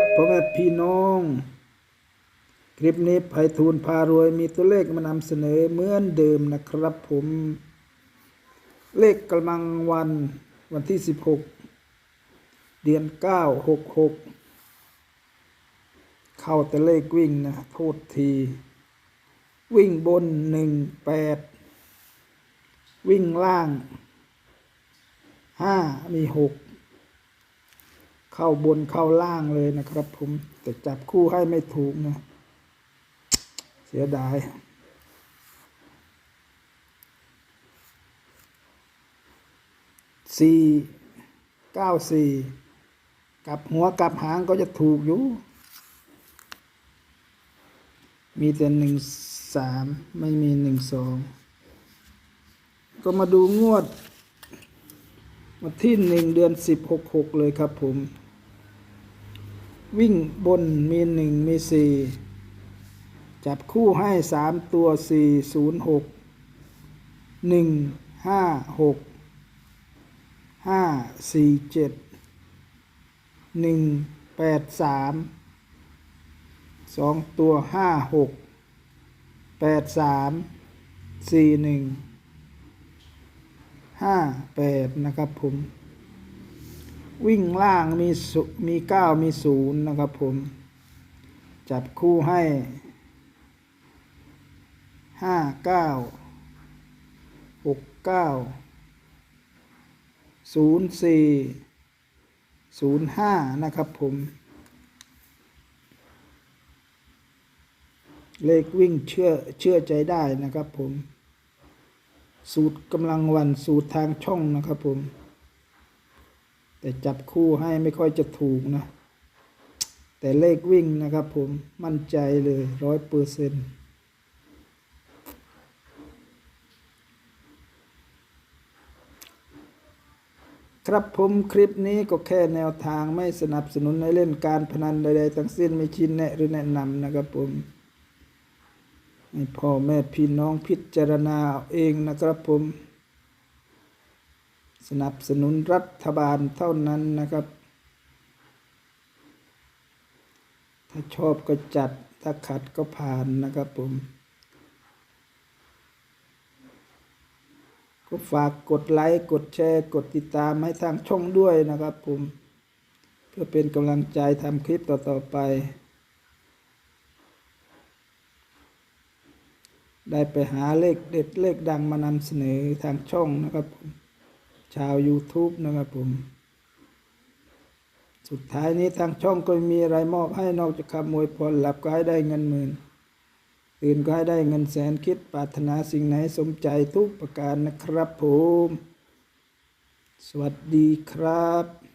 ครับพ่อแม่พี่น้อง คลิปนี้ไพฑูรย์พารวยมีตัวเลขมานำเสนอเหมือนเดิมนะครับผม เลขกำลังวันวันที่ 16 เดือน 9 66 เข้าแต่เลขวิ่งนะโทษที วิ่งบน 1 8 วิ่งล่าง 5 มี 6 เข้าบนเข้าล่างเลยนะครับ ผมแต่จับคู่ให้ไม่ถูกนะ เสียดายสี่เก้าสี่กับหัวกับหางก็จะถูกอยู่ มีแต่หนึ่งสามไม่มีหนึ่งสองก็มาดูงวดวันที่หนึ่งเดือนสิบหกหกเลยครับผม วิ่งบนมีหนึ่งมีสี่จับคู่ให้สามตัวสี่ศูนย์หกหนึ่งห้าหกห้าสี่เจ็ดหนึ่งแปดสามสองตัวห้าหกแปดสามสี่หนึ่งห้าแปดนะครับผม วิ่งล่างมีสุมีเก้ามีศูนย์นะครับผม จับคู่ให้ห้าเก้าหกเก้าศูนย์สี่ศูนย์ห้านะครับผม เลขวิ่งเชื่อเชื่อใจได้นะครับผม สูตรกำลังวันสูตรทางช่องนะครับผม แต่จับคู่ให้ไม่ค่อยจะถูกนะ แต่เลขวิ่งนะครับผมมั่นใจเลยร้อยเปอร์เซ็นต์ครับผมคลิปนี้ก็แค่แนวทางไม่สนับสนุนให้เล่นการพนันใดๆทั้งสิ้นไม่ชี้แนะหรือแนะนำนะครับผมให้พ่อแม่พี่น้องพิจารณาเอาเองนะครับผม สนับสนุนรัฐบาลเท่านั้นนะครับ ถ้าชอบก็จัด ถ้าขัดก็ผ่านนะครับผม ก็ฝากกดไลค์ กดแชร์ กดติดตามให้ทางช่องด้วยนะครับผม เพื่อเป็นกำลังใจทำคลิปต่อ ๆ ไป ได้ไปหาเลขเด็ดเลขดังมานำเสนอทางช่องนะครับผม ชาว YouTube นะครับผม สุดท้ายนี้ทางช่องก็มีอะไรมอบให้นอกจากคำมวยพรหลับก็ให้ได้เงินหมื่นตื่นก็ให้ได้เงินแสนคิดปรารถนาสิ่งไหนสมใจทุกประการนะครับผม สวัสดีครับ